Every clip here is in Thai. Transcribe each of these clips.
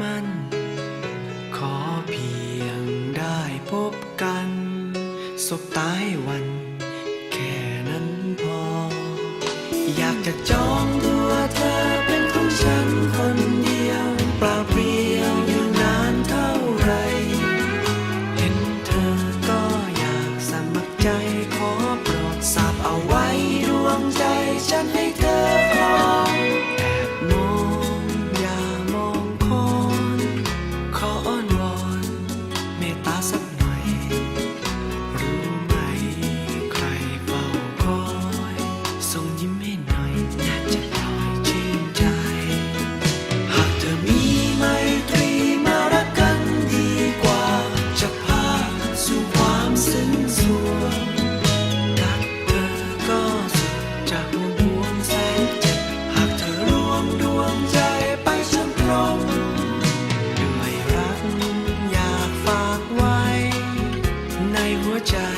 มัน ขอเพียงได้พบกัน สบตายวัน แค่นั้นพอ อยากจะจอง apologize.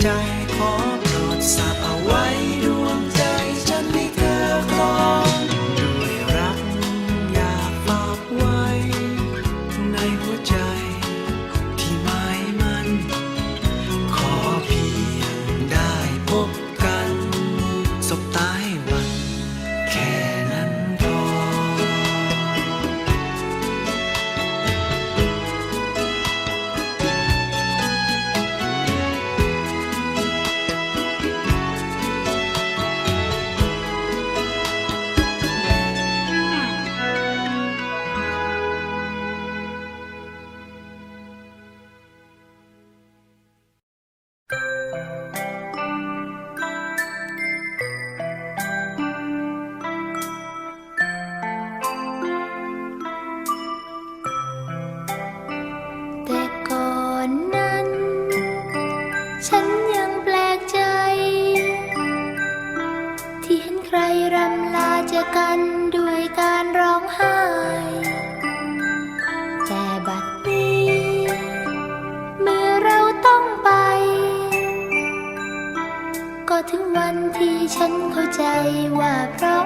time. ฉันยังแปลกใจ ที่เห็นใครรำลาจะกันด้วยการร้องไห้ แต่บัดนี้ เมื่อเราต้องไป ก็ถึงวันที่ฉันเข้าใจว่าเพราะ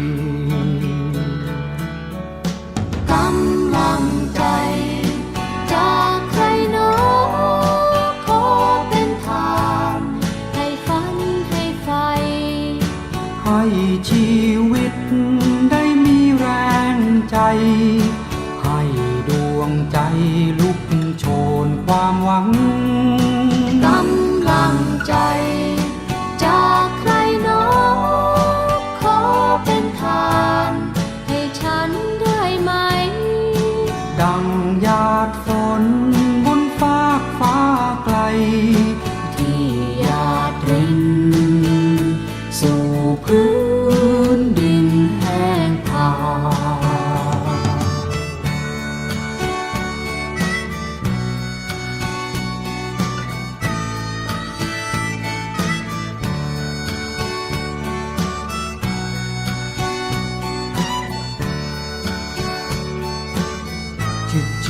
ความหวัง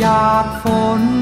อยากฝน